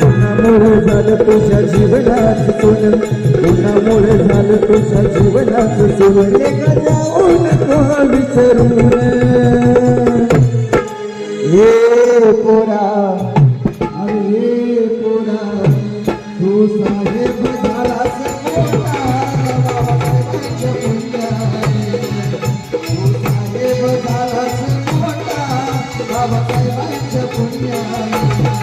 कोणामुळे झालं तुझ्या जीवनात सोन कोणामुळे झालं तुझ्या जीवनात सोन एका जाऊ नको विसरून Baba Kaya Chapunya.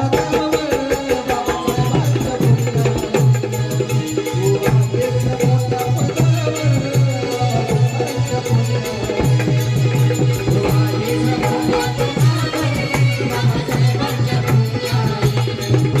Thank you.